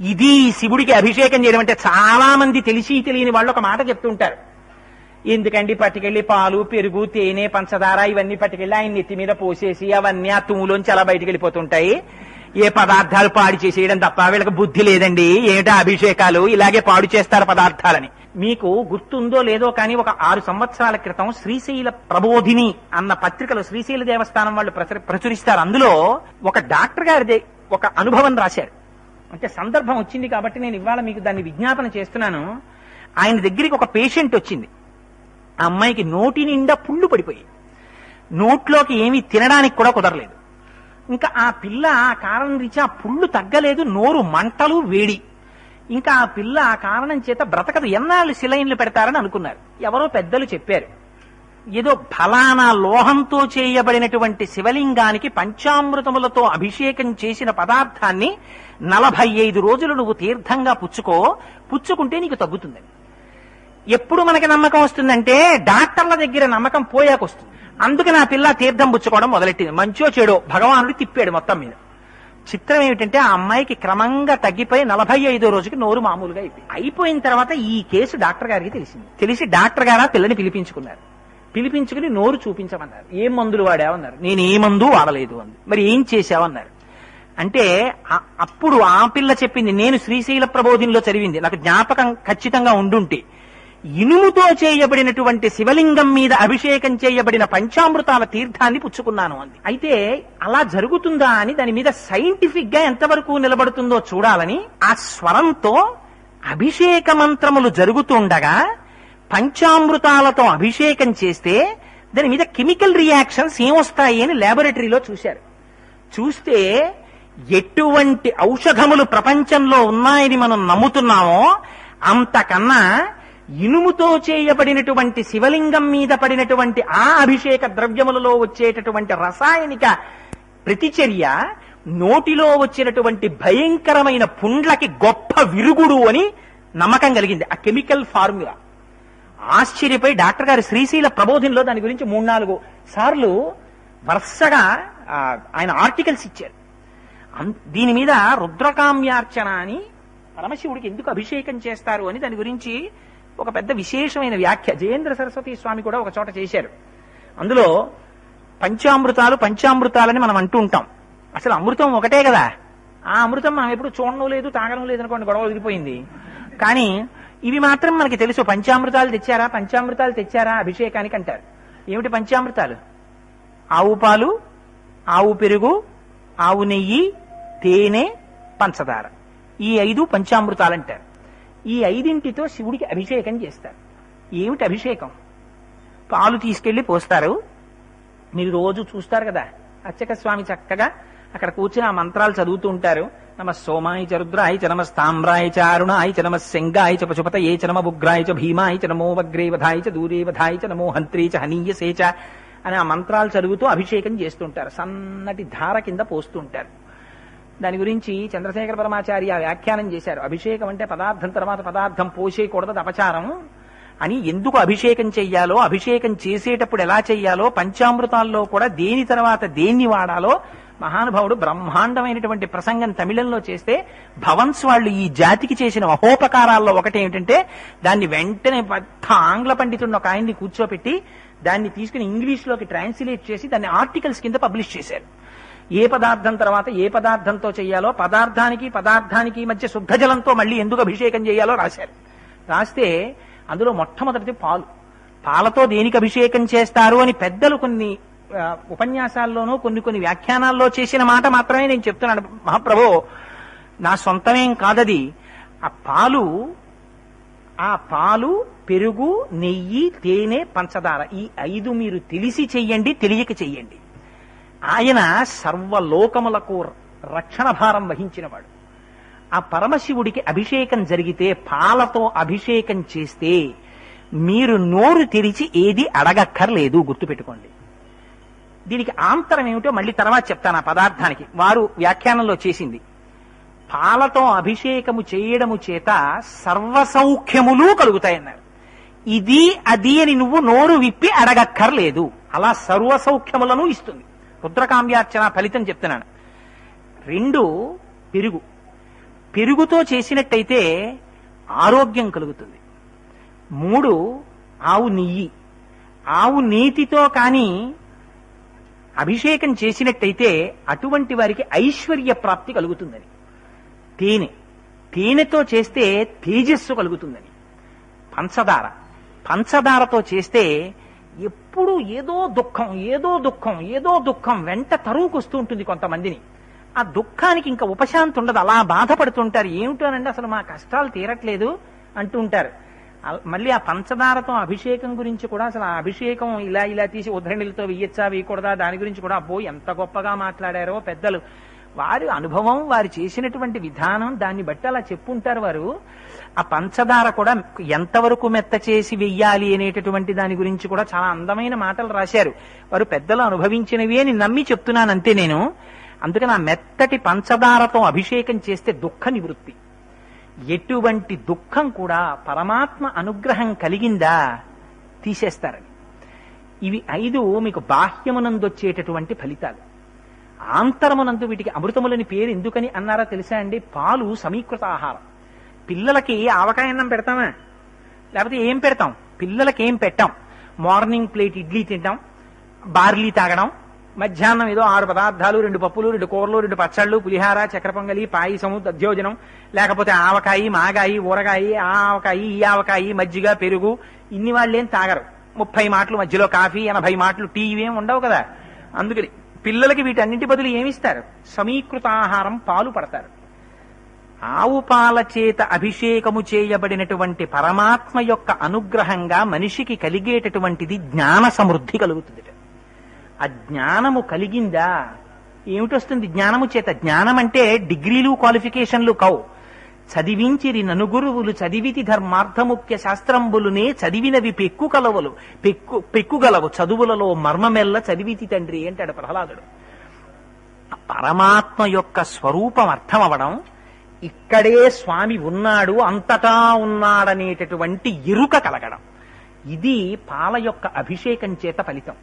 ఇది శివుడికి అభిషేకం చేయడం అంటే చాలా మంది తెలిసి తెలియని వాళ్ళు ఒక మాట చెప్తుంటారు ఎందుకండి పట్టుకెళ్ళి పాలు పెరుగు తేనె పంచదార ఇవన్నీ పట్టుకెళ్ళి ఆయన నెత్తి మీద పోసేసి అవన్నీ ఆ తుమ్ములోంచి అలా బయటికి వెళ్ళిపోతుంటాయి. ఏ పదార్థాలు పాడు చేసేయడం తప్ప వీళ్ళకి బుద్ధి లేదండి. ఏమిటా అభిషేకాలు? ఇలాగే పాడు చేస్తారు పదార్థాలని. మీకు గుర్తుందో లేదో కానీ ఒక ఆరు సంవత్సరాల క్రితం శ్రీశైల ప్రబోధిని అన్న పత్రికలో శ్రీశైల దేవస్థానం వాళ్ళు ప్రచురిస్తారు. అందులో ఒక డాక్టర్ గారిది ఒక అనుభవం రాశారు. అంటే సందర్భం వచ్చింది కాబట్టి నేను ఇవాళ మీకు దాన్ని విజ్ఞాపన చేస్తున్నాను. ఆయన దగ్గరికి ఒక పేషెంట్ వచ్చింది. ఆ అమ్మాయికి నోటి నిండా పుళ్ళు పడిపోయి నోట్లోకి ఏమీ తినడానికి కూడా కుదరలేదు. ఇంకా ఆ పిల్ల ఆ కారణం రీత్యా ఆ పుళ్ళు తగ్గలేదు నోరు మంటలు వేడి. ఇంకా ఆ పిల్ల ఆ కారణం చేత బ్రతకదు. ఎన్నాళ్ళు సిలైన్లు పెడతారని అనుకున్నారు. ఎవరో పెద్దలు చెప్పారు. ఏదో ఫలానా లోహంతో చేయబడినటువంటి శివలింగానికి పంచామృతములతో అభిషేకం చేసిన పదార్థాన్ని నలభై ఐదు రోజులు నువ్వు తీర్థంగా పుచ్చుకో పుచ్చుకుంటే నీకు తగ్గుతుందని ఎప్పుడు మనకి నమ్మకం వస్తుందంటే డాక్టర్ల దగ్గర నమ్మకం పోయాక వస్తుంది. అందుకని నా పిల్ల తీర్థం పుచ్చుకోవడం మొదలెట్టింది. మంచో చెడో భగవానుడు తిప్పాడు మొత్తం మీద. చిత్రం ఏమిటంటే ఆ అమ్మాయికి క్రమంగా తగ్గిపోయి నలభై ఐదో రోజుకి నోరు మామూలుగా అయిపోయింది. అయిపోయిన తర్వాత ఈ కేసు డాక్టర్ గారికి తెలిసింది. తెలిసి డాక్టర్ గారు ఆ పిల్లని పిలిపించుకున్నారు. పిలిపించుకుని నోరు చూపించమన్నారు. ఏం మందులు వాడావన్నారు? నేను ఏ మందు వాడలేదు అంది. మరి ఏం చేశావన్నారు? అంటే అప్పుడు ఆ పిల్ల చెప్పింది నేను శ్రీశైల ప్రబోధినిలో చదివింది. నాకు జ్ఞాపకం ఖచ్చితంగా ఉండుంటే. ఇనుముతో చేయబడినటువంటి శివలింగం మీద అభిషేకం చేయబడిన పంచామృతాల తీర్థాన్ని పుచ్చుకున్నాను అంది. అయితే అలా జరుగుతుందా అని దాని మీద సైంటిఫిక్గా ఎంతవరకు నిలబడుతుందో చూడాలని ఆ స్వరంతో అభిషేక మంత్రములు జరుగుతుండగా పంచామృతాలతో అభిషేకం చేస్తే దాని మీద కెమికల్ రియాక్షన్స్ ఏమొస్తాయి అని ల్యాబొరేటరీలో చూశారు. చూస్తే ఎటువంటి ఔషధములు ప్రపంచంలో ఉన్నాయని మనం నమ్ముతున్నామో అంతకన్నా ఇనుముతో చేయబడినటువంటి శివలింగం మీద పడినటువంటి ఆ అభిషేక ద్రవ్యములలో వచ్చేటటువంటి రసాయనిక ప్రతిచర్య నోటిలో వచ్చినటువంటి భయంకరమైన పుండ్లకి గొప్ప విరుగుడు అని నమ్మకం కలిగింది. ఆ కెమికల్ ఫార్ములా. ఆశ్చర్యపోయి డాక్టర్ గారు శ్రీశైల ప్రబోధంలో దాని గురించి మూడు నాలుగు సార్లు వరుసగా ఆయన ఆర్టికల్స్ ఇచ్చారు. అం- దీని మీద రుద్రకామ్యార్చన అని పరమశివుడికి ఎందుకు అభిషేకం చేస్తారు అని దాని గురించి ఒక పెద్ద విశేషమైన వ్యాఖ్య జయేంద్ర సరస్వతి స్వామి కూడా ఒక చోట చేశారు. అందులో పంచామృతాలు పంచామృతాలని మనం అంటూ ఉంటాం. అసలు అమృతం ఒకటే కదా. ఆ అమృతం మనం ఎప్పుడు చూడడం లేదు తాగడం లేదు అనుకోండి గొడవ వదిలిపోయింది కానీ ఇవి మాత్రం మనకి తెలుసు. పంచామృతాలు తెచ్చారా? పంచామృతాలు తెచ్చారా? అభిషేకానికి అంటారు. ఏమిటి పంచామృతాలు? ఆవు పాలు ఆవు పెరుగు ఆవు నెయ్యి తేనె పంచదార. ఈ ఐదు పంచామృతాలు అంటారు ఈ ఐదింటితో శివుడికి అభిషేకం చేస్తారు. ఏమిటి అభిషేకం? పాలు తీసుకెళ్ళి పోస్తారు. మీరు రోజు చూస్తారు కదా. అచ్చక స్వామి చక్కగా అక్కడ కూర్చుని ఆ మంత్రాలు చదువుతూ ఉంటారు. నమ సోమాయి చ రుద్రాయ చ నమ స్తామ్రాయ చ అరుణాయ చ నమ శంగాయ చ పశుపతయే చ నమ ఉగ్రాయ చ భీమాయ చ నమో వగ్రే వధాయి చ దూరే వధాయి చ నమో హంత్రీ చ హనీయసే చ అని ఆ మంత్రాలు చదువుతూ అభిషేకం చేస్తుంటారు. సన్నటి ధార కింద పోస్తుంటారు. దాని గురించి చంద్రశేఖర పరమాచార్య వ్యాఖ్యానం చేశారు. అభిషేకం అంటే పదార్థం తర్వాత పదార్థం పోసేయకూడదు అపచారం. అని ఎందుకు అభిషేకం చెయ్యాలో అభిషేకం చేసేటప్పుడు ఎలా చెయ్యాలో పంచామృతాల్లో కూడా దేని తర్వాత దేన్ని వాడాలో మహానుభావుడు బ్రహ్మాండమైనటువంటి ప్రసంగం తమిళంలో చేస్తే భవన్స్ వాళ్ళు ఈ జాతికి చేసిన మహోపకారాల్లో ఒకటి ఏమిటంటే దాన్ని వెంటనే పెద్ద ఆంగ్ల పండితుడిని ఒక ఆయన్ని కూర్చోపెట్టి దాన్ని తీసుకుని ఇంగ్లీష్లోకి ట్రాన్స్లేట్ చేసి దాన్ని ఆర్టికల్స్ కింద పబ్లిష్ చేశారు. ఏ పదార్థం తర్వాత ఏ పదార్థంతో చేయాలో పదార్థానికి పదార్థానికి మధ్య శుద్ధ జలంతో మళ్ళీ ఎందుకు అభిషేకం చేయాలో రాశారు. రాస్తే అందులో మొట్టమొదటిది పాలు. పాలతో దేనికి అభిషేకం చేస్తారు అని పెద్దలు కొన్ని ఉపన్యాసాల్లోనూ కొన్ని కొన్ని వ్యాఖ్యానాల్లో చేసిన మాట మాత్రమే నేను చెప్తున్నాను. మహాప్రభు నా సొంతమేం కాదది. ఆ పాలు ఆ పాలు పెరుగు నెయ్యి తేనె పంచదార ఈ ఐదు మీరు తెలిసి చెయ్యండి తెలియక చెయ్యండి. ఆయన సర్వలోకములకు రక్షణ భారం వహించినవాడు. ఆ పరమశివుడికి అభిషేకం జరిగితే పాలతో అభిషేకం చేస్తే మీరు నోరు తెరిచి ఏది అడగక్కర్లేదు గుర్తుపెట్టుకోండి. దీనికి ఆంతరం ఏమిటో మళ్ళీ తర్వాత చెప్తాను ఆ పదార్థానికి. వారు వ్యాఖ్యానంలో చేసింది. పాలతో అభిషేకము చేయడము చేత సర్వసౌఖ్యములు కలుగుతాయన్నారు. ఇది అది అని నువ్వు నోరు విప్పి అడగక్కర్లేదు. అలా సర్వసౌఖ్యములను ఇస్తుంది. రుద్రకామ్యార్చన ఫలితం చెప్తున్నాను. రెండు పెరుగు. పెరుగుతో చేసినట్టయితే ఆరోగ్యం కలుగుతుంది. మూడు ఆవు నెయ్యి. ఆవు నీతితో కానీ అభిషేకం చేసినట్టయితే అటువంటి వారికి ఐశ్వర్య ప్రాప్తి కలుగుతుందని. తేనె. తేనెతో చేస్తే తేజస్సు కలుగుతుందని. పంచదార. పంచదారతో చేస్తే ఎప్పుడు ఏదో దుఃఖం ఏదో దుఃఖం ఏదో దుఃఖం వెంట తరువుకొస్తూ ఉంటుంది కొంతమందిని. ఆ దుఃఖానికి ఇంకా ఉపశాంతి ఉండదు. అలా బాధపడుతుంటారు. ఏమిటోనండి అసలు మా కష్టాలు తీరట్లేదు అంటూ ఉంటారు. మళ్ళీ ఆ పంచదారతో అభిషేకం గురించి కూడా అసలు ఆ అభిషేకం ఇలా ఇలా తీసి ఉద్ధరణిలతో వెయ్యొచ్చా వేయకూడదా దాని గురించి కూడా అబ్బో ఎంత గొప్పగా మాట్లాడారో పెద్దలు. వారి అనుభవం వారు చేసినటువంటి విధానం దాన్ని బట్టి అలా చెప్పుంటారు వారు. ఆ పంచదార కూడా ఎంతవరకు మెత్త చేసి వెయ్యాలి అనేటటువంటి దాని గురించి కూడా చాలా అందమైన మాటలు రాశారు. వారు పెద్దలు అనుభవించినవి అని నమ్మి చెప్తున్నాను అంతే నేను. అందుకని ఆ మెత్తటి పంచదారతో అభిషేకం చేస్తే దుఃఖ నివృత్తి. ఎటువంటి దుఃఖం కూడా పరమాత్మ అనుగ్రహం కలిగిందా తీసేస్తారని ఇవి ఐదు మీకు బాహ్యమునందొచ్చేటటువంటి ఫలితాలు. ఆంతరమునందు వీటికి అమృతములని పేరు ఎందుకని అన్నారా తెలుసా అండి? పాలు సమీకృత ఆహారం. పిల్లలకి ఆవకాయ అన్నం పెడతామా? లేకపోతే ఏం పెడతాం? పిల్లలకి ఏం పెట్టాం? మార్నింగ్ ప్లేట్ ఇడ్లీ తింటాం బార్లీ తాగడం మధ్యాహ్నం ఏదో ఆరు పదార్థాలు రెండు పప్పులు రెండు కూరలు రెండు పచ్చళ్ళు పులిహార చక్ర పొంగలి పాయసము దధ్యోజనం లేకపోతే ఆవకాయి మాగాయి ఊరగాయి ఆ ఆవకాయి ఈ ఆవకాయి మజ్జిగ పెరుగు ఇన్ని వాళ్ళేం తాగరు. ముప్పై మాటలు మధ్యలో కాఫీ ఎనభై మాటలు టీ ఇవేం ఉండవు కదా. అందుకని పిల్లలకి వీటన్నింటి బదులు ఏమిస్తారు? సమీకృత ఆహారం పాలు పడతారు. ఆవు పాల చేత అభిషేకము చేయబడినటువంటి పరమాత్మ యొక్క అనుగ్రహంగా మనిషికి కలిగేటటువంటిది జ్ఞాన సమృద్ధి కలుగుతుంది. ఆ జ్ఞానము కలిగిందా? ఏమిటొస్తుంది జ్ఞానము చేత? జ్ఞానం అంటే డిగ్రీలు క్వాలిఫికేషన్లు కవు. చదివించిరి ననుగురువులు చదివితి ధర్మార్థముఖ్య శాస్త్రంబులునే చదివినవి పెక్కు కలవలు. పెక్కు పెక్కుగలవు చదువులలో మర్మమెల్ల చదివితి తండ్రి అంటాడు ప్రహ్లాదుడు. పరమాత్మ యొక్క స్వరూపం అర్థం ఇక్కడే స్వామి ఉన్నాడు అంతటా ఉన్నాడనేటటువంటి ఎరుక కలగడం. ఇది పాల యొక్క అభిషేకం చేత ఫలితం.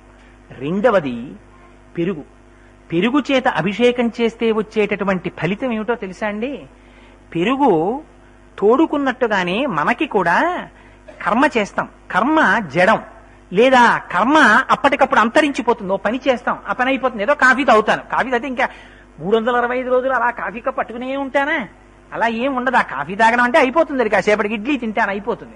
రెండవది పెరుగు. పెరుగు చేత అభిషేకం చేస్తే వచ్చేటటువంటి ఫలితం ఏమిటో తెలుసా అండి? పెరుగు తోడుకున్నట్టుగానే మనకి కూడా కర్మ చేస్తాం. కర్మ జడం. లేదా కర్మ అప్పటికప్పుడు అంతరించిపోతుంది. ఓ పని చేస్తాం. ఆ పని అయిపోతుంది. ఏదో కాఫీ తాగుతాను. కాఫీ తాగితే ఇంకా మూడు వందల అరవై ఐదు రోజులు అలా కాఫీ కప్ పట్టుకునే ఉంటానా? అలా ఏం ఉండదు. ఆ కాఫీ తాగడం అంటే అయిపోతుంది. అది కాసేపటికి ఇడ్లీ తింటాను. అయిపోతుంది.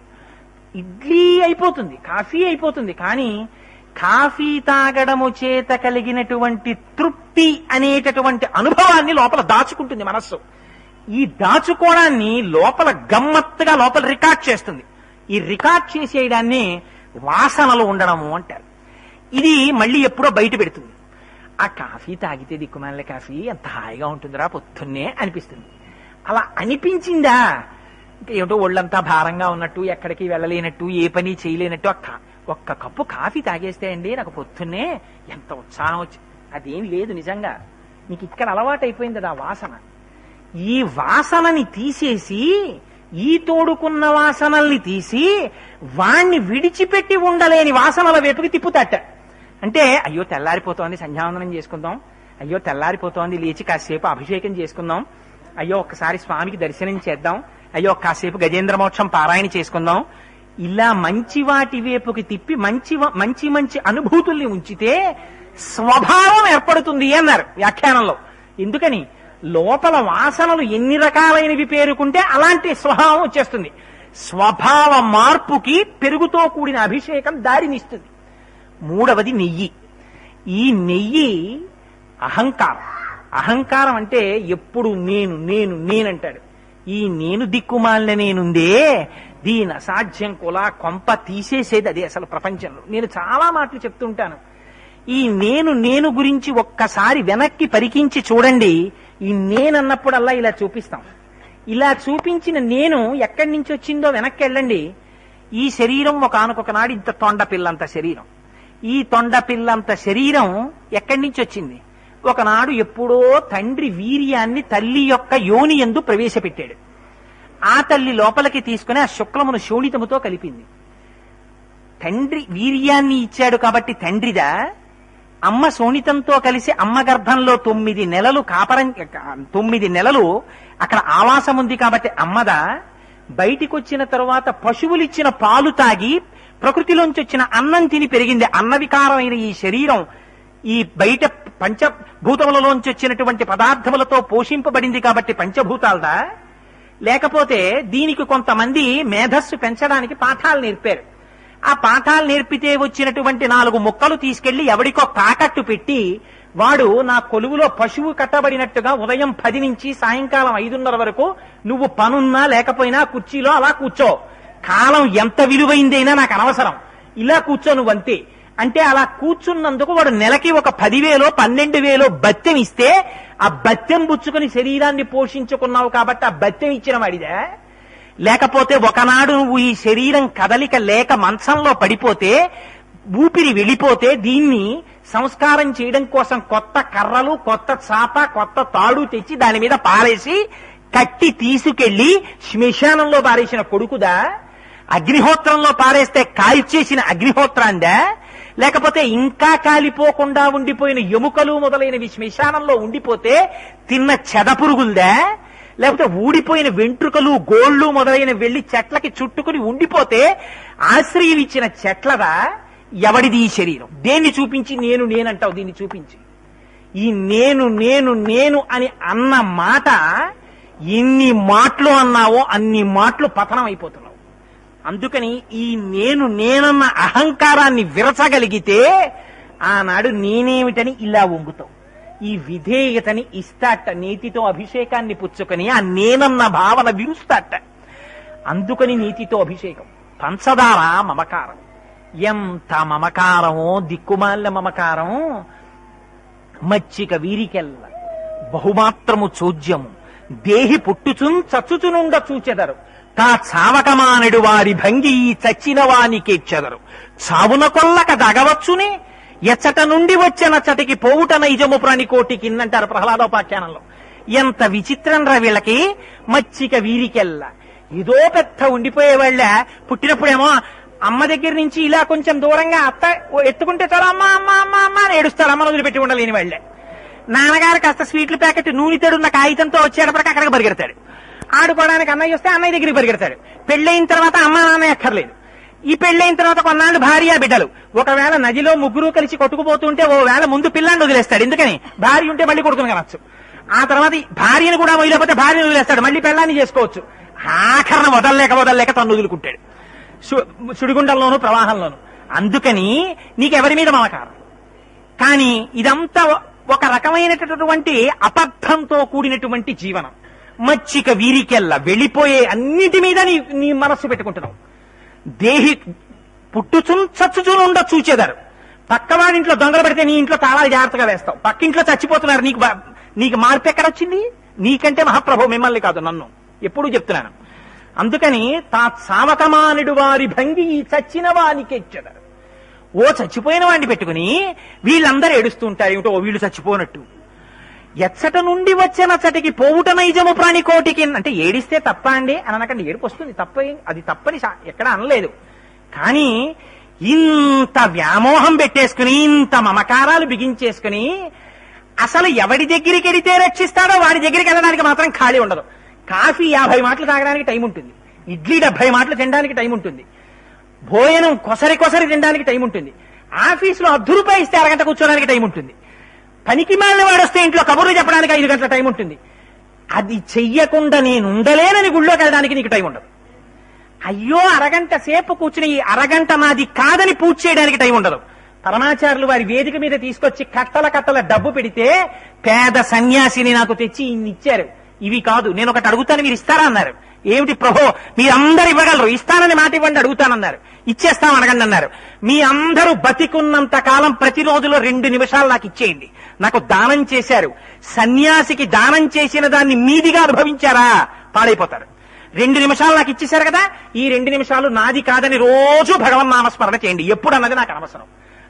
ఇడ్లీ అయిపోతుంది. కాఫీ అయిపోతుంది. కానీ కాఫీ తాగడము చేత కలిగినటువంటి తృప్తి అనేటటువంటి అనుభవాన్ని లోపల దాచుకుంటుంది మనస్సు. ఈ దాచుకోవడాన్ని లోపల గమ్మత్తుగా లోపల రికార్డ్ చేస్తుంది. ఈ రికార్డ్ చేసేయడాన్ని వాసనలు ఉండడము అంటారు. ఇది మళ్ళీ ఎప్పుడో బయట పెడుతుంది. ఆ కాఫీ తాగితే దిక్కుమాల కాఫీ ఎంత హాయిగా ఉంటుందిరా పొద్దున్నే అనిపిస్తుంది. అలా అనిపించిందా? ఇంకా ఏమిటో ఒళ్ళంతా భారంగా ఉన్నట్టు ఎక్కడికి వెళ్ళలేనట్టు ఏ పని చేయలేనట్టు ఆ ఒక్క కప్పు కాఫీ తాగేస్తే అండి నాకు పొద్దున్నే ఎంత ఉత్సాహం వచ్చి. అదేం లేదు నిజంగా. నీకు ఇక్కడ అలవాటు అయిపోయింది ఆ వాసన. ఈ వాసనని తీసేసి ఈ తోడుకున్న వాసనల్ని తీసి వాణ్ణి విడిచిపెట్టి ఉండలేని వాసనల వైపుకి తిప్పుతాట. అంటే అయ్యో తెల్లారిపోతోంది సంధ్యావందనం చేసుకుందాం. అయ్యో తెల్లారిపోతోంది లేచి కాసేపు అభిషేకం చేసుకుందాం. అయ్యో ఒక్కసారి స్వామికి దర్శనం చేద్దాం. అయ్యో కాసేపు గజేంద్ర మోక్షం పారాయణ చేసుకుందాం. ఇలా మంచి వాటి వైపుకి తిప్పి మంచి మంచి మంచి అనుభూతుల్ని ఉంచితే స్వభావం ఏర్పడుతుంది అన్నారు వ్యాఖ్యానంలో. ఎందుకని? లోపల వాసనలు ఎన్ని రకాలైనవి పేరుకుంటే అలాంటి స్వభావం వచ్చేస్తుంది. స్వభావ మార్పుకి పెరుగుతో కూడిన అభిషేకం దారినిస్తుంది. మూడవది నెయ్యి. ఈ నెయ్యి అహంకారం. అహంకారం అంటే ఎప్పుడు నేను నేను నేనంటాడు. ఈ నేను దిక్కుమాలిన నేనుందే. దీని అసాధ్యం కులా కొంప తీసేసేది అదే అసలు ప్రపంచంలో. నేను చాలా మాటలు చెప్తుంటాను. ఈ నేను నేను గురించి ఒక్కసారి వెనక్కి పరికించి చూడండి. ఈ నేనన్నప్పుడల్లా ఇలా చూపిస్తాం. ఇలా చూపించిన నేను ఎక్కడి నుంచి వచ్చిందో వెనక్కి వెళ్ళండి. ఈ శరీరం ఒకనకొక నాడు ఇంత తొండ పిల్లంత శరీరం. ఈ తొండ పిల్లంత శరీరం ఎక్కడి నుంచి వచ్చింది? ఒకనాడు ఎప్పుడో తండ్రి వీర్యాన్ని తల్లి యొక్క యోని ఎందు ప్రవేశపెట్టాడు. ఆ తల్లి లోపలికి తీసుకుని ఆ శుక్లమును శోణితముతో కలిపింది. తండ్రి వీర్యాన్ని ఇచ్చాడు కాబట్టి తండ్రిదా అమ్మ శోణితంతో కలిసి అమ్మ గర్భంలో తొమ్మిది నెలలు కాపరం తొమ్మిది నెలలు అక్కడ ఆవాసం ఉంది కాబట్టి అమ్మదా బయటికి వచ్చిన తరువాత పశువులిచ్చిన పాలు తాగి ప్రకృతిలోంచి వచ్చిన అన్నం తిని పెరిగింది. అన్న వికారమైన ఈ శరీరం ఈ బయట పంచభూతములలోంచి వచ్చినటువంటి పదార్థములతో పోషింపబడింది కాబట్టి పంచభూతాలదా? లేకపోతే దీనికి కొంతమంది మేధస్సు పెంచడానికి పాఠాలు నేర్పారు. ఆ పాఠాలు నేర్పితే వచ్చినటువంటి నాలుగు ముక్కలు తీసుకెళ్ళి ఎవడికో తాకట్టు పెట్టి వాడు నా కొలువులో పశువు కట్టబడినట్టుగా ఉదయం పది నుంచి సాయంకాలం ఐదున్నర వరకు నువ్వు పనున్నా లేకపోయినా కుర్చీలో అలా కూర్చో. కాలం ఎంత విలువైందైనా నాకు అనవసరం. ఇలా కూర్చో నువ్వంతే. అంటే అలా కూర్చున్నందుకు వాడు నెలకి ఒక పదివేలో పన్నెండు వేలో బత్తెం ఇస్తే ఆ భత్యం పుచ్చుకుని శరీరాన్ని పోషించుకున్నావు కాబట్టి ఆ బత్యం ఇచ్చిన వాడిదా. లేకపోతే ఒకనాడు నువ్వు ఈ శరీరం కదలిక లేక మంచంలో పడిపోతే ఊపిరి వెళ్ళిపోతే దీన్ని సంస్కారం చేయడం కోసం కొత్త కర్రలు కొత్త చాప కొత్త తాడు తెచ్చి దాని మీద పారేసి కట్టి తీసుకెళ్ళి శ్మశానంలో పారేసిన కొడుకుదా? అగ్నిహోత్రంలో పారేస్తే కాల్చేసిన అగ్నిహోత్రాందా? లేకపోతే ఇంకా కాలిపోకుండా ఉండిపోయిన ఎముకలు మొదలైనవి శ్మశానంలో ఉండిపోతే తిన్న చెద పురుగుల్దా? లేకపోతే ఊడిపోయిన వెంట్రుకలు గోళ్ళు మొదలైన వెళ్ళి చెట్లకి చుట్టుకుని ఉండిపోతే ఆశ్రయం ఇచ్చిన చెట్లదా? ఎవడిది ఈ శరీరం? దేన్ని చూపించి నేను నేనంటావు? దీన్ని చూపించి. ఈ నేను నేను నేను అని అన్న మాట ఎన్ని మాటలు అన్నావో అన్ని మాటలు పతనం అయిపోతున్నావు అందుకని ఈ నేను నేనన్న అహంకారాన్ని విరచగలిగితే ఆనాడు నేనేమిటని ఇలా వంగుతావు. ఈ విధేయతని ఇస్తాట నీతితో అభిషేకాన్ని పుచ్చుకొని ఆ నేనన్న భావన విరుస్తాట అందుకని నీతితో అభిషేకం. పంచదార మమకారం. ఎంత మమకారమో దిక్కుమాల మమకారం. మచ్చిక వీరికెల్ల. బహుమాత్రము చోద్యము. దేహి పుట్టుచున్ చచ్చుచునుండ చూచెదరు. తా చావకమానడు వారి భంగి ఈ చచ్చిన వానికేర్చెదరు చావున కొల్లక దగవచ్చునే ఎచ్చట నుండి వచ్చనచ్చటికి పోవుట నైజము ప్రాణికోటికి కిందంటారు ప్రహ్లాదోపాఖ్యానంలో. ఎంత విచిత్రం రా వీళ్ళకి మచ్చిక వీరికెల్ల. ఏదో పెద్ద ఉండిపోయే వాళ్ళ పుట్టినప్పుడేమో అమ్మ దగ్గర నుంచి ఇలా కొంచెం దూరంగా అత్త ఎత్తుకుంటే చాలా అమ్మ అమ్మ అమ్మ అమ్మ అని ఏడుస్తారు అమ్మను వదిలిపెట్టి ఉండలేని వాళ్ళే. నాన్నగారు కాస్త స్వీట్ల ప్యాకెట్ నూనె తడున్న కాగితంతో వచ్చేటప్పటికి అక్కడికి పరిగెడతాడు. ఆడుకోవడానికి అన్నయ్య వస్తే అన్నయ్య దగ్గరికి పరిగెడతాడు. పెళ్ళైన తర్వాత అమ్మ నాన్న ఎక్కర్లేదు ఈ పెళ్ళైన తర్వాత కొన్నాళ్ళు భార్య బిడ్డలు. ఒకవేళ నదిలో ముగ్గురు కలిసి కొట్టుకుపోతుంటే ఓ వేళ ముందు పిల్లాన్ని వదిలేస్తాడు. ఎందుకని? భార్య ఉంటే మళ్ళీ కొడుకుని కనొచ్చు ఆ తర్వాత భార్యను కూడా వదిలేకపోతే భార్యను వదిలేస్తాడు. మళ్ళీ పెళ్ళాన్ని చేసుకోవచ్చు. ఆఖరణ వదలలేక వదలలేక తను వదులుకుంటాడు. సుడిగుండంలోను ప్రవాహంలోను. అందుకని నీకెవరి మీద మమకారం? కానీ ఇదంతా ఒక రకమైనటువంటి అబద్ధంతో కూడినటువంటి జీవనం. మచ్చిక వీరికెల్లా వెళ్ళిపోయే అన్నిటి మీద నీ నీ మనస్సు పెట్టుకుంటున్నావు. దేహి పుట్టుచున్ చచ్చుచున్ ఉండ చూచేదారు. పక్కవాడింట్లో దొంగలు పెడితే నీ ఇంట్లో తాళాలు జాగ్రత్తగా వేస్తావు. పక్కింట్లో చచ్చిపోతున్నారు నీకు నీకు మార్పు ఎక్కడ వచ్చింది? నీకంటే మహాప్రభు మిమ్మల్ని కాదు నన్ను. ఎప్పుడూ చెప్తున్నాను. అందుకని తా సావకమానుడు వారి భంగి ఈ చచ్చిన వానికెచ్చదారు ఓ చచ్చిపోయిన వాడిని పెట్టుకుని వీళ్ళందరూ ఏడుస్తూ ఉంటారు ఏమిటో ఓ వీళ్ళు చచ్చిపోనట్టు. ఎచ్చట నుండి వచ్చిన చటికి పోవుట నైజము ప్రాణి కోటికి. అంటే ఏడిస్తే తప్ప అండి అని అనకండి. ఏడుపు వస్తుంది. తప్ప అది తప్పని ఎక్కడ అనలేదు. కానీ ఇంత వ్యామోహం పెట్టేసుకుని ఇంత మమకారాలు బిగించేసుకుని అసలు ఎవడి దగ్గరికి వెడితే రక్షిస్తాడో వాడి దగ్గరికి వెళ్ళడానికి మాత్రం ఖాళీ ఉండదు. కాఫీ యాభై మాటలు తాగడానికి టైం ఉంటుంది. ఇడ్లీ డెబ్బై మాటలు తినడానికి టైం ఉంటుంది. భోజనం కొసరి కొసరి తినడానికి టైం ఉంటుంది. ఆఫీసులో అర్ధ రూపాయి ఇస్తే అరగంట కూర్చోడానికి టైం ఉంటుంది. పనికి మాలిన వాడొస్తే వస్తే ఇంట్లో కబుర్లు చెప్పడానికి ఐదు గంటల టైం ఉంటుంది. అది చెయ్యకుండా నేను ఉండలేనని గుళ్ళోకి వెళ్ళడానికి నీకు టైం ఉండదు. అయ్యో అరగంట సేపు కూర్చుని ఈ అరగంట మాది కాదని పూజ చేయడానికి టైం ఉండదు. పరమాచారులు వారి వేదిక మీద తీసుకొచ్చి కట్టల కట్టల డబ్బు పెడితే పేద సన్యాసిని నాకు తెచ్చి ఇన్ని ఇచ్చారు ఇవి కాదు నేను ఒకటి అడుగుతాను మీరు ఇస్తారా అన్నారు. ఏమిటి ప్రభో? మీరందరు ఇవ్వగలరు. ఇస్తానని మాట ఇవ్వండి అడుగుతానన్నారు. ఇచ్చేస్తాం అడగండి అన్నారు. మీ అందరూ బతికున్నంత కాలం ప్రతిరోజులో రెండు నిమిషాలు నాకు ఇచ్చేయండి. నాకు దానం చేశారు. సన్యాసికి దానం చేసిన దాన్ని మీదిగా అనుభవించారా? పాడైపోతారు. రెండు నిమిషాలు నాకు ఇచ్చేశారు కదా? ఈ రెండు నిమిషాలు నాది కాదని రోజు భగవన్ నామస్మరణ చేయండి. ఎప్పుడు అన్నది నాకు అనవసరం.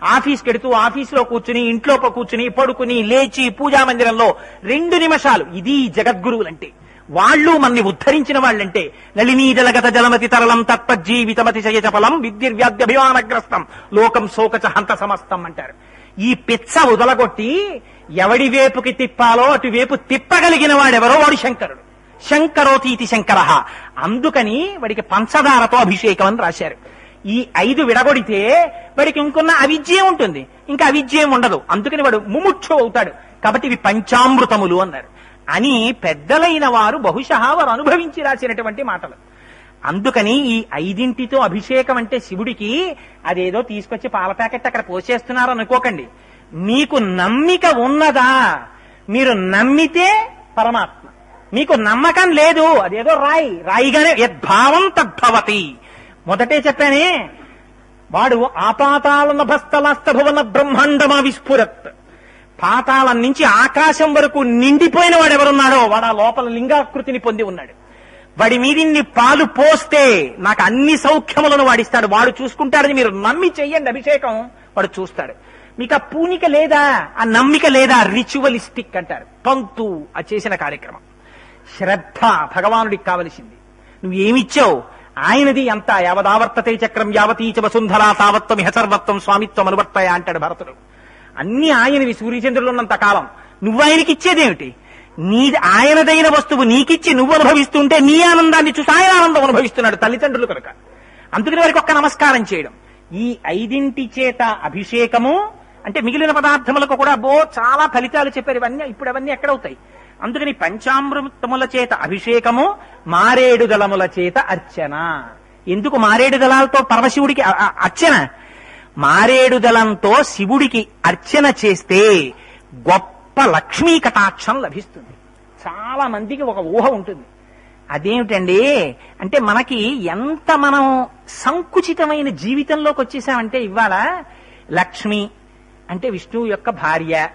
ఆఫీస్కి వెడుతూ ఆఫీసులో కూర్చుని ఇంట్లో కూర్చుని పడుకుని లేచి పూజా మందిరంలో రెండు నిమిషాలు. ఇది జగద్గురువులంటే. వాళ్ళు మన్ని ఉద్ధరించిన వాళ్ళంటే నళినీ జలగత జలమతి తరలం తత్పజ్జీవితమతి శయచపలం విద్యుర్వ్యాధ్యభిమానగ్రస్తం లోకం శోకచ హంత సమస్తం అంటారు. ఈ పిచ్చ వదలగొట్టి ఎవడి వేపుకి తిప్పాలో అటువైపు తిప్పగలిగిన వాడెవరో వాడు శంకరుడు. శంకరోతీతి శంకర. అందుకని వాడికి పంచదారతో అభిషేకం అని రాశారు. ఈ ఐదు విడగొడితే వాడికి ఇంకొన్న అవిద్యం ఉంటుంది. ఇంకా అవిద్యం ఉండదు. అందుకని వాడు ముముక్షు అవుతాడు. కాబట్టి ఇవి పంచామృతములు అన్నారు. అని పెద్దలైన వారు బహుశా వారు అనుభవించి రాసినటువంటి మాటలు. అందుకని ఈ ఐదింటితో అభిషేకం అంటే శివుడికి అదేదో తీసుకొచ్చి పాల ప్యాకెట్ అక్కడ పోసేస్తున్నారు అనుకోకండి. మీకు నమ్మిక ఉన్నదా? మీరు నమ్మితే పరమాత్మ. మీకు నమ్మకం లేదు. అదేదో రాయి. రాయిగానే యద్భావం తద్భవతి. మొదటే చెప్పానే వాడు ఆపాతాల నభస్థలాస్తభవన బ్రహ్మాండమా విస్ఫురత్ పాతాళం నుంచి ఆకాశం వరకు నిండిపోయిన వాడు ఎవరున్నాడో వాడు ఆ లోపల లింగాకృతిని పొంది ఉన్నాడు. వాడి మీదిన్ని పాలు పోస్తే నాకు అన్ని సౌఖ్యములను వాడిస్తాడు. వాడు చూసుకుంటాడని మీరు నమ్మి చెయ్యండి అభిషేకం. వాడు చూస్తాడు. మీకు ఆ పూనిక లేదా? ఆ నమ్మిక లేదా? రిచువలిస్టిక్ అంటారు. పంతు ఆ చేసిన కార్యక్రమం. శ్రద్ధ భగవానుడికి కావలసింది. నువ్వు ఏమిచ్చావు ఆయనది అంతా యావదావర్తతే చక్రం యావతీచ వసుంధరా తావత్వం హసర్వత్వం స్వామిత్వం అనువర్తయ అంటాడు భరతుడు. అన్ని ఆయనవి సూర్యచంద్రులు ఉన్నంత కాలం. నువ్వు ఆయనకి ఇచ్చేదేమిటి? నీ ఆయనదైన వస్తువు నీకిచ్చి నువ్వు అనుభవిస్తుంటే నీ ఆనందాన్ని చూసి ఆయన ఆనందం అనుభవిస్తున్నాడు తల్లిదండ్రులు కనుక. అందుకని వారికి ఒక్క నమస్కారం చేయడం. ఈ ఐదింటి చేత అభిషేకము అంటే మిగిలిన పదార్థములకు కూడా బో చాలా ఫలితాలు చెప్పారు. ఇవన్నీ ఇప్పుడు అవన్నీ ఎక్కడవుతాయి అందుకని పంచామృతముల చేత అభిషేకము మారేడు దళముల చేత అర్చన. ఎందుకు మారేడు దళాలతో పరమశివుడికి అర్చన? మారేడుదలంతో శివుడికి అర్చన చేస్తే గొప్ప లక్ష్మీ కటాక్షం లభిస్తుంది. చాలా మందికి ఒక ఊహ ఉంటుంది. అదేమిటండి? అంటే మనకి ఎంత మనం సంకుచితమైన జీవితంలోకి వచ్చేసామంటే ఇవాళ లక్ష్మి అంటే విష్ణువు యొక్క భార్య.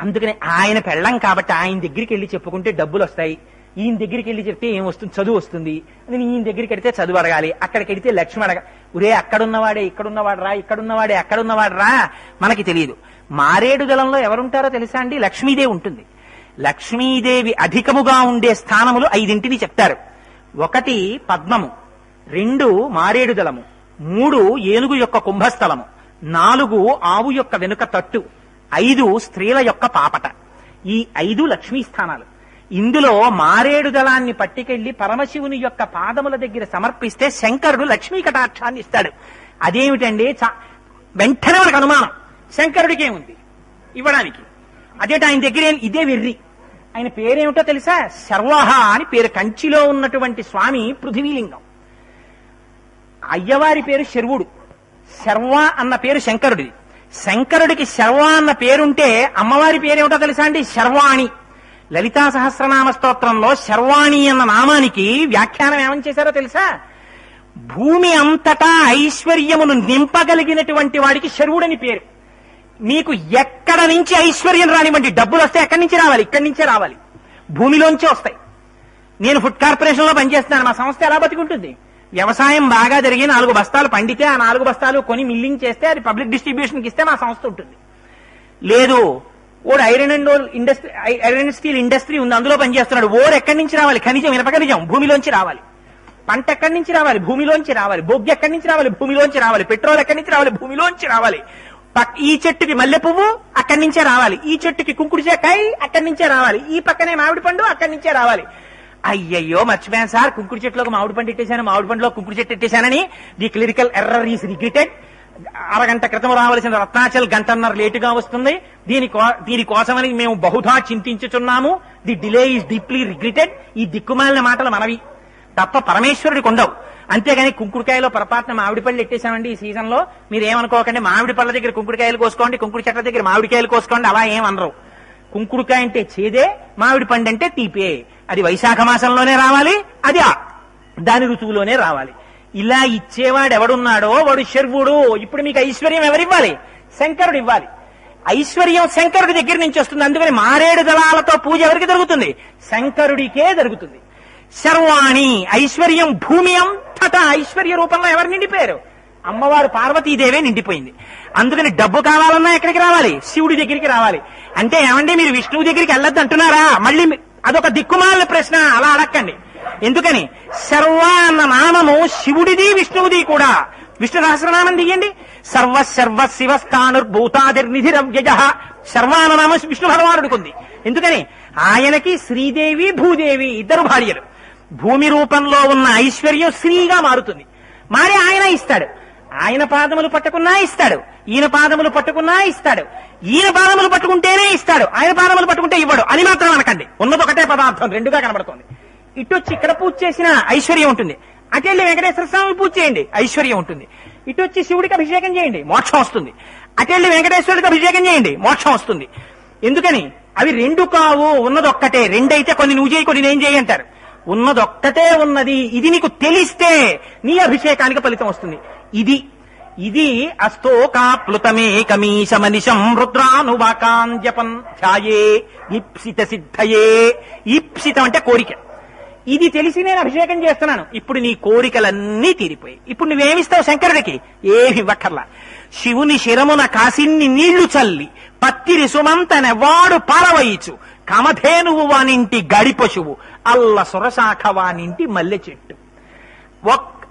అందుకని ఆయన పెళ్ళం కాబట్టి ఆయన దగ్గరికి వెళ్ళి చెప్పుకుంటే డబ్బులు వస్తాయి. ఈయన దగ్గరికి వెళ్ళి చెప్తే ఏం వస్తుంది? చదువు వస్తుంది. ఈయన దగ్గరికి వెడితే చదువు అడగాలి. అక్కడికి వెడితే లక్ష్మి అడగ ఒరే అక్కడున్నవాడే ఇక్కడున్నవాడు రా ఇక్కడున్నవాడే అక్కడున్నవాడు రా. మనకి తెలియదు. మారేడు దళంలో ఎవరుంటారో తెలుసా అండి? లక్ష్మీదేవి ఉంటుంది. లక్ష్మీదేవి అధికముగా ఉండే స్థానములు ఐదింటిని చెప్తారు. ఒకటి పద్మము రెండు మారేడు దళము మూడు ఏనుగు యొక్క కుంభస్థలము నాలుగు ఆవు యొక్క వెనుక తట్టు ఐదు స్త్రీల యొక్క పాపట. ఈ ఐదు లక్ష్మీ స్థానాలు. ఇందులో మారేడు దళాన్ని పట్టుకెళ్ళి పరమశివుని యొక్క పాదముల దగ్గర సమర్పిస్తే శంకరుడు లక్ష్మీ కటాక్షాన్ని ఇస్తాడు. అదేమిటండి? వెంటనే మనకు అనుమానం. శంకరుడికి ఏముంది? ఇవ్వడానికి. అదేట ఆయన దగ్గర ఇదే వెర్రి. ఆయన పేరేమిటో తెలుసా? శర్వహ అని పేరు. కంచిలో ఉన్నటువంటి స్వామి పృథివీలింగం. అయ్యవారి పేరు శర్వుడు. శర్వ అన్న పేరు శంకరుడిది. శంకరుడికి శర్వ అన్న పేరుంటే అమ్మవారి పేరేమిటో తెలుసా అండి? శర్వాణి. లలితా సహస్రనామ స్తోత్రంలో శర్వాణి అన్న నామానికి వ్యాఖ్యానం ఏమని చేశారో తెలుసా? భూమి అంతటా ఐశ్వర్యమును నింపగలిగినటువంటి వాడికి శరువుడని పేరు. మీకు ఎక్కడ నుంచి ఐశ్వర్యం రానివ్వండి డబ్బులు వస్తే ఎక్కడి నుంచి రావాలి? ఇక్కడి నుంచే రావాలి. భూమిలోంచే వస్తాయి. నేను ఫుడ్ కార్పొరేషన్లో పనిచేస్తున్నాను మా సంస్థ ఎలా బతికుంటుంది? వ్యవసాయం బాగా జరిగి నాలుగు బస్తాలు పండితే ఆ నాలుగు బస్తాలు కొని మిల్లింగ్ చేస్తే అది పబ్లిక్ డిస్ట్రిబ్యూషన్కి ఇస్తే మా సంస్థ ఉంటుంది. లేదు ఓడు iron and industry iron and steel industry ఉంది అందులో పనిచేస్తున్నాడు. ఓడు ఎక్కడి నుంచి రావాలి? ఖనిజం ఇనప ఖనిజం భూమిలోంచి రావాలి. పంట ఎక్కడి నుంచి రావాలి? భూమిలోంచి రావాలి. బొగ్గు ఎక్కడి నుంచి రావాలి? భూమిలోంచి రావాలి. పెట్రోల్ ఎక్కడి నుంచి రావాలి? భూమిలోంచి రావాలి. ఈ చెట్టుకి మల్లె పువ్వు అక్కడి నుంచే రావాలి. ఈ చెట్టుకి కుంకుడు కాయ అక్కడి నుంచే రావాలి. ఈ పక్కనే మామిడి పండు అక్కడి నుంచే రావాలి. అయ్యయ్యో మర్చిపోయాను సార్. కుంకుడు చెట్టులోకి మామిడి పండు ఎట్టేశాను మామిడి పండులో కుంకుడు చెట్టు ఎట్టేశానని the clerical error is regretted. అరగంట క్రితం రావాల్సిన రత్నాచల్ గంటన్నర లేటుగా వస్తుంది. దీని కో- దీనికోసమని మేము బహుధా చింతించుచున్నాము. The delay is deeply regretted. ఈ దిక్కుమాలిన మాటలు మనవి. తప్ప పరమేశ్వరుడికి ఉండవు అంతేగాని కుంకుడుకాయలో పొరపాటున మామిడి పళ్ళు ఎట్టేశామండి ఈ సీజన్లో మీరు ఏమనుకోకండి మామిడి పళ్ళ దగ్గర కుంకుడుకాయలు కోసుకోండి కుంకుడు చెట్ల దగ్గర మామిడికాయలు కోసుకోండి అలా ఏమనరు కుంకుడుకాయ అంటే చేదే మామిడి పండు అంటే తీపే. అది వైశాఖ మాసంలోనే రావాలి అది దాని ఋతువులోనే రావాలి. ఇలా ఇచ్చేవాడు ఎవడున్నాడో వాడు శర్వుడు. ఇప్పుడు మీకు ఐశ్వర్యం ఎవరివ్వాలి? శంకరుడు ఇవ్వాలి. ఐశ్వర్యం శంకరుడి దగ్గర నుంచి వస్తుంది. అందుకని మారేడు దళాలతో పూజ ఎవరికి జరుగుతుంది? శంకరుడికే జరుగుతుంది. శర్వాణి ఐశ్వర్యం భూమి అంతటా ఐశ్వర్య రూపంలో ఎవరు నిండిపోయారు? అమ్మవారు పార్వతీదేవే నిండిపోయింది. అందుకని డబ్బు కావాలన్నా ఎక్కడికి రావాలి? శివుడి దగ్గరికి రావాలి. అంటే ఏమండి మీరు విష్ణువు దగ్గరికి వెళ్ళొద్దు అంటున్నారా మళ్ళీ అదొక దిక్కుమాల ప్రశ్న. అలా అడక్కండి. ఎందుకని? సర్వ అన్న నామము శివుడిది విష్ణువుది కూడా. విష్ణు సహస్రనామం దిగండి సర్వ సర్వ శివస్థానుర్భూతాదిర్నిధిరవ్యయ నామం విష్ణు భగవానుడికి ఉంది. ఎందుకని? ఆయనకి శ్రీదేవి భూదేవి ఇద్దరు భార్యలు. భూమి రూపంలో ఉన్న ఐశ్వర్యం శ్రీగా మారుతుంది. మారి ఆయన ఇస్తాడు. ఆయన పాదములు పట్టుకున్నా ఇస్తాడు. ఈయన పాదములు పట్టుకున్నా ఇస్తాడు. ఈయన పాదములు పట్టుకుంటేనే ఇస్తాడు. ఆయన పాదములు పట్టుకుంటే ఇవ్వడు. అని మాత్రం అనకండి. ఉన్నది ఒకటే పదార్థం రెండుగా కనబడుతోంది. ఇటొచ్చి ఇక్కడ పూజ చేసిన ఐశ్వర్యం ఉంటుంది. అటెళ్ళి వెంకటేశ్వర స్వామి పూజ చేయండి ఐశ్వర్యం ఉంటుంది. ఇటు వచ్చి శివుడికి అభిషేకం చేయండి మోక్షం వస్తుంది. అటెళ్ళి వెంకటేశ్వరుడికి అభిషేకం చేయండి మోక్షం వస్తుంది. ఎందుకని? అవి రెండు కావు ఉన్నదొక్కటే. రెండైతే కొన్ని నువ్వు చేయి కొన్ని నేను చేయి అంటారు. ఉన్నదొక్కటే ఉన్నది. ఇది నీకు తెలిస్తే నీ అభిషేకానికి ఫలితం వస్తుంది. ఇది ఇది అస్తోకాప్లుతమే కమీశమనిశం రుద్రానువాకాన్ జపన్ ధ్యాయే ఈప్సిత సిద్ధయే. ఈప్సితం అంటే కోరిక. ఇది తెలిసి నేను అభిషేకం చేస్తున్నాను. ఇప్పుడు నీ కోరికలన్నీ తీరిపోయి ఇప్పుడు నువ్వేమిస్తావు శంకరుడికి? ఏమి ఇవ్వక్కర్లా. శివుని శిరమున కాసిన్ని నీళ్ళు చల్లి పత్తిరి సుమంతనెవాడు పారవయిచు. కమధేనువు వానింటి గడి పశువు అల్ల సురశాఖ వానింటి మల్లె చెట్టు.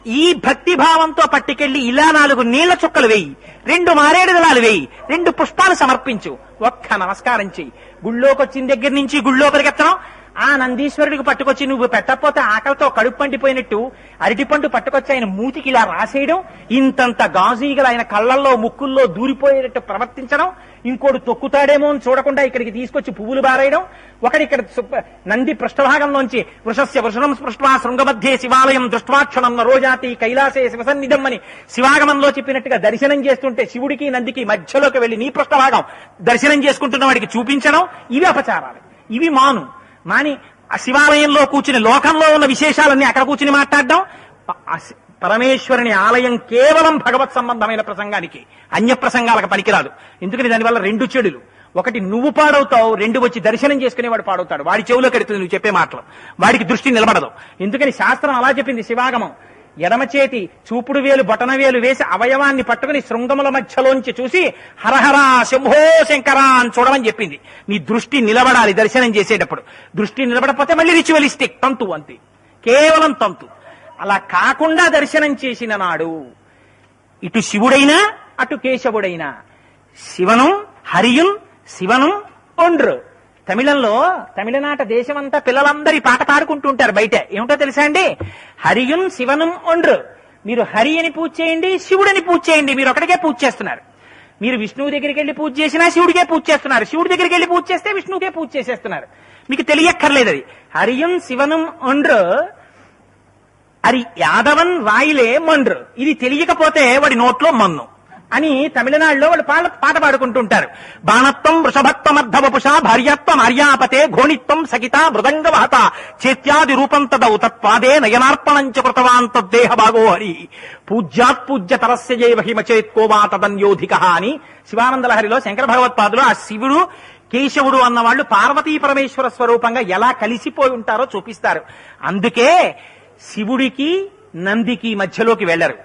ఈ భక్తి భావంతో పట్టుకెళ్ళి ఇలా నాలుగు నీళ్ళ చుక్కలు వేయి రెండు మారేడు దళాలు వేయి రెండు పుష్పాలు సమర్పించు. ఒక్క నమస్కారం చెయ్యి. గుళ్ళోకి వచ్చిన దగ్గర నుంచి గుళ్ళోపలికి పరిగెత్తడం ఆ నందీశ్వరుడికి పట్టుకొచ్చి నువ్వు పెట్టకపోతే ఆకలితో కడుపు పండిపోయినట్టు అరటిపండు పట్టుకొచ్చి ఆయన మూతికి ఇలా రాసేయడం ఇంతంత గాజీగలు ఆయన కళ్ళల్లో ముక్కుల్లో దూరిపోయేటట్టు ప్రవర్తించడం ఇంకోటి తొక్కుతాడేమో అని చూడకుండా ఇక్కడికి తీసుకొచ్చి పువ్వులు బారేయడం ఒకటి ఇక్కడ నంది పృష్ఠభాగంలోంచి వృషస్య వృషణం స్పృష్వా శృంగమధ్యే శివాలయం దృష్టాక్షణం రోజాతి కైలాసే శివసన్నిధం అని శివాగమంలో చెప్పినట్టుగా దర్శనం చేస్తుంటే శివుడికి నందికి మధ్యలోకి వెళ్ళి నీ పృష్ఠభాగం దర్శనం చేసుకుంటున్న వాడికి చూపించడం ఇవి అపచారాలు. ఇవి మాను. మాని ఆ శివాలయంలో కూర్చుని లోకంలో ఉన్న విశేషాలన్నీ అక్కడ కూర్చుని మాట్లాడడం పరమేశ్వరుని ఆలయం కేవలం భగవత్ సంబంధమైన ప్రసంగానికి అన్య ప్రసంగాలకు పనికిరాదు. ఎందుకని దానివల్ల రెండు చెడులు. ఒకటి నువ్వు పాడవుతావు రెండు వచ్చి దర్శనం చేసుకునేవాడు పాడవుతాడు. వాడి చెవులో కడుతుంది నువ్వు చెప్పే మాటలు. వాడికి దృష్టి నిలబడదు. ఎందుకని శాస్త్రం అలా చెప్పింది శివాగమం. ఎడమ చేతి చూపుడు వేలు బటన వేలు వేసి అవయవాన్ని పట్టుకుని శృంగముల మధ్యలోంచి చూసి హరహరా శంభో శంకరా అని చూడమని చెప్పింది. నీ దృష్టి నిలబడాలి దర్శనం చేసేటప్పుడు. దృష్టి నిలబడపోతే మళ్ళీ రిచువలిస్టిక్ తంతు అంతే. కేవలం తంతు. అలా కాకుండా దర్శనం చేసిన నాడు ఇటు శివుడైనా అటు కేశవుడైనా శివను హరియున్ శివనం ఒండ్రు. తమిళంలో తమిళనాట దేశమంతా పిల్లలందరి పాట పాడుకుంటుంటారు బయట. ఏమిటో తెలుసా అండి? హరియుం శివనం ఒండ్రు. మీరు హరి అని పూజ చేయండి శివుడని పూజ చేయండి మీరు ఒకటికే పూజ చేస్తున్నారు. మీరు విష్ణువు దగ్గరికి వెళ్ళి పూజ చేసినా శివుడికే పూజ చేస్తున్నారు. శివుడి దగ్గరికి వెళ్ళి పూజ చేస్తే విష్ణువుకే పూజ చేసేస్తున్నారు. మీకు తెలియక్కర్లేదు అది. హరియం శివనం ఒండ్రు. అది యాదవన్ వాయిలే మండ్రు. ఇది తెలియకపోతే వాడి నోట్లో మన్ను. అని తమిళనాడులో వాళ్ళు పాట పాట పాడుకుంటుంటారు. బాణత్వం వృషభత్వమర్ధవపుష భార్యత్వం ఆర్యాపతే ఘోణిత్వం సకిత మృదంగవహత చేత్యాది రూపం తదౌ తత్పాదే నయనార్పణంచ కృతవాన్ తద్దేహ భాగో హరి. పూజ్యాత్ పూజ్య తరస్య జైవ హిమచేత్కోవా తదన్యోధిక అని శివానంద లహరిలో శంకర భగవత్పాదులు ఆ శివుడు కేశవుడు అన్నవాళ్ళు పార్వతీ పరమేశ్వర స్వరూపంగా ఎలా కలిసిపోయి ఉంటారో చూపిస్తారు. అందుకే శివుడికి నందికి మధ్యలోకి వెళ్ళరు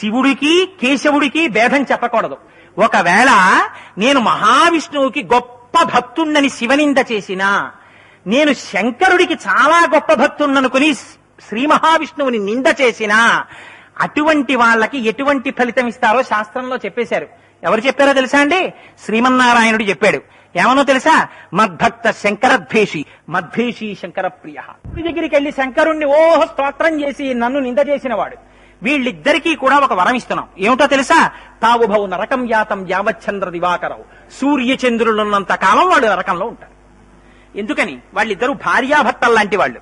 శివుడికి కేశవుడికి భేదం చెప్పకూడదు. ఒకవేళ నేను మహావిష్ణువుకి గొప్ప భక్తుణ్ణని శివనింద చేసినా నేను శంకరుడికి చాలా గొప్ప భక్తుణ్ణనుకుని శ్రీ మహావిష్ణువుని నింద చేసినా అటువంటి వాళ్ళకి ఎటువంటి ఫలితం ఇస్తారో శాస్త్రంలో చెప్పేశారు. ఎవరు చెప్పారో తెలుసా అండి? శ్రీమన్నారాయణుడు చెప్పాడు. ఏమనో తెలుసా? మద్భక్త శంకరద్వేషి. మద్వేషి శంకర ప్రియ దగ్గరికి వెళ్ళి శంకరుణ్ణి ఓహో స్తోత్రం చేసి నన్ను నింద చేసిన వాడు. వీళ్ళిద్దరికీ కూడా ఒక వరం ఇస్తున్నాం. ఏమిటో తెలుసా? తావుభౌ నరకం యాతం యావచ్చంద్ర దివాకరవు సూర్య చంద్రులున్నంత కాలం వాళ్ళు నరకంలో ఉంటారు. ఎందుకని? వాళ్ళిద్దరూ భార్యాభర్తల్లాంటి వాళ్ళు.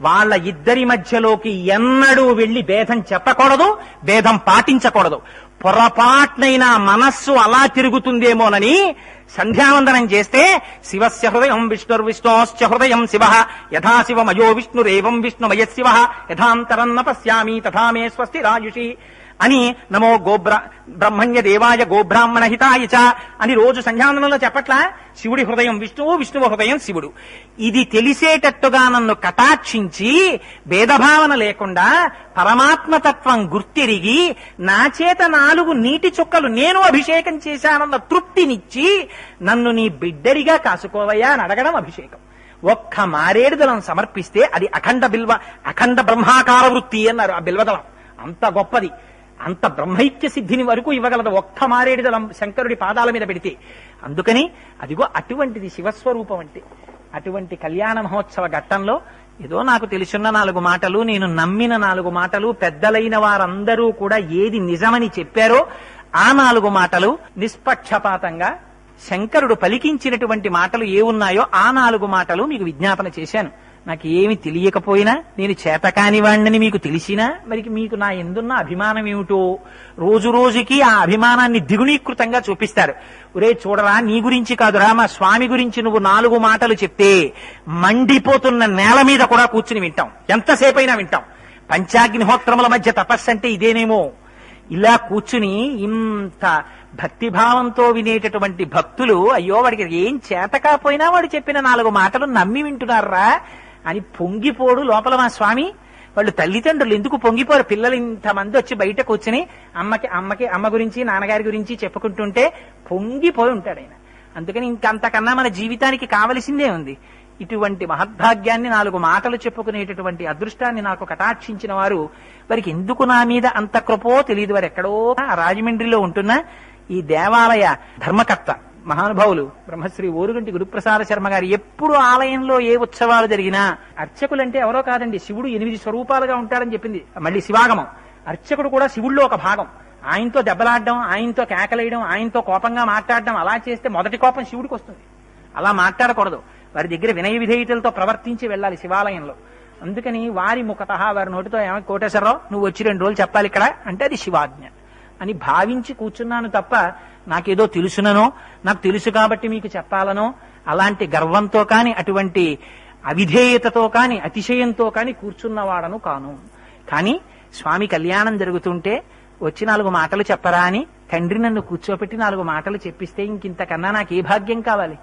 వాళ్ళ ఇద్దరి మధ్యలోకి ఎన్నడూ వెళ్ళి భేదం చెప్పకూడదు భేదం పాటించకూడదు. పొరపాట్నైనా మనస్సు అలా తిరుగుతుందేమోనని సంధ్యావందనం చేస్తే శివస్య హృదయం విష్ణుర్ విష్ణోశ్చ హృదయం శివ యథా శివమయో విష్ణురేవం విష్ణుమయ శివ యథాంతరం న పశ్యామి తథా మే స్వస్తి రాయుషి. అని నమో గోబ్ర బ్రహ్మణ్య దేవాయ గోబ్రాహ్మణ హితాయ చ అని రోజు సంధ్యావందనంలో చెప్పట్లా? శివుడి హృదయం విష్ణువు విష్ణువు హృదయం శివుడు. ఇది తెలిసేటట్టుగా నన్ను కటాక్షించి భేదభావన లేకుండా పరమాత్మతత్వం గుర్తిరిగి నా చేత నాలుగు నీటి చుక్కలు నేను అభిషేకం చేశానన్న తృప్తినిచ్చి నన్ను నీ బిడ్డరిగా కాసుకోవయ్యా అని అడగడం అభిషేకం. ఒక్క మారేడుదలం సమర్పిస్తే అది అఖండ బిల్వ అఖండ బ్రహ్మాకార వృత్తి అన్నారు ఆ బిల్వదళం. అంత గొప్పది. అంత బ్రహ్మైక్య సిద్ధిని వరకు ఇవ్వగలదు. ఒక్క మారేడు దళం శంకరుడి పాదాల మీద పెడితే. అందుకని అదిగో అటువంటిది శివస్వరూపం అంటే. అటువంటి కళ్యాణ మహోత్సవ ఘట్టంలో ఏదో నాకు తెలుసున్న నాలుగు మాటలు నేను నమ్మిన నాలుగు మాటలు పెద్దలైన వారందరూ కూడా ఏది నిజమని చెప్పారో ఆ నాలుగు మాటలు నిష్పక్షపాతంగా శంకరుడు పలికించినటువంటి మాటలు ఏ ఉన్నాయో ఆ నాలుగు మాటలు మీకు విజ్ఞాపన చేశాను. నాకు ఏమి తెలియకపోయినా నేను చేతకాని వాణ్ణని మీకు తెలిసినా మరి మీకు నా ఎందున్న అభిమానం ఏమిటో రోజు రోజుకి ఆ అభిమానాన్ని దిగుణీకృతంగా చూపిస్తారు. ఒరే చూడరా నీ గురించి కాదురా మా స్వామి గురించి నువ్వు నాలుగు మాటలు చెప్తే మండిపోతున్న నేల మీద కూడా కూర్చుని వింటాం. ఎంతసేపైనా వింటాం. పంచాగ్నిహోత్రముల మధ్య తపస్సు అంటే ఇదేనేమో. ఇలా కూర్చుని ఇంత భక్తిభావంతో వినేటటువంటి భక్తులు అయ్యో వాడికి ఏం చేత కాపోయినా వాడు చెప్పిన నాలుగు మాటలు నమ్మి వింటున్నారా? అని పొంగిపోడు లోపల మా స్వామి. వాళ్ళు తల్లిదండ్రులు ఎందుకు పొంగిపోరు? పిల్లలు ఇంతమంది వచ్చి బయట కూర్చుని అమ్మకి అమ్మకి అమ్మ గురించి నాన్నగారి గురించి చెప్పుకుంటుంటే పొంగిపోయి ఉంటాడు ఆయన. అందుకని ఇంకంతకన్నా మన జీవితానికి కావలసిందే ఉంది. ఇటువంటి మహద్భాగ్యాన్ని నాలుగు మాటలు చెప్పుకునేటటువంటి అదృష్టాన్ని నాకు కటాక్షించిన వారు వారికి ఎందుకు నా మీద అంత కృపో తెలియదు వారు ఎక్కడో రాజమండ్రిలో ఉంటున్న ఈ దేవాలయ ధర్మకర్త. మహానుభావులు బ్రహ్మశ్రీ ఓరుగంటి గురుప్రసాద శర్మ గారు ఎప్పుడు ఆలయంలో ఏ ఉత్సవాలు జరిగినా అర్చకులంటే ఎవరో కాదండి శివుడు ఎనిమిది స్వరూపాలుగా ఉంటాడని చెప్పింది. మళ్ళీ శివాగమం. అర్చకుడు కూడా శివుల్లో ఒక భాగం. ఆయనతో దెబ్బలాడడం ఆయనతో కేకలేయడం ఆయనతో కోపంగా మాట్లాడడం అలా చేస్తే మొదటి కోపం శివుడికి వస్తుంది. అలా మాట్లాడకూడదు. వారి దగ్గర వినయ విధేయతలతో ప్రవర్తించి వెళ్ళాలి శివాలయంలో. అందుకని వారి ముఖత వారి నోటితో ఏమో కోటేశ్వరరావు నువ్వు వచ్చి రెండు రోజులు చెప్పాలి ఇక్కడ అంటే అది శివాజ్ఞ. అని భావించి కూర్చున్నాను తప్ప నాకేదో తెలుసుననో నాకు తెలుసు కాబట్టి మీకు చెప్పాలనో అలాంటి గర్వంతో కాని అటువంటి అవిధేయతతో కాని అతిశయంతో కాని కూర్చున్నవాడను కాను. కానీ స్వామి కళ్యాణం జరుగుతుంటే వచ్చి నాలుగు మాటలు చెప్పరా అని తండ్రి నన్ను కూర్చోపెట్టి నాలుగు మాటలు చెప్పిస్తే ఇంకింతకన్నా నాకు ఏ భాగ్యం కావాలి.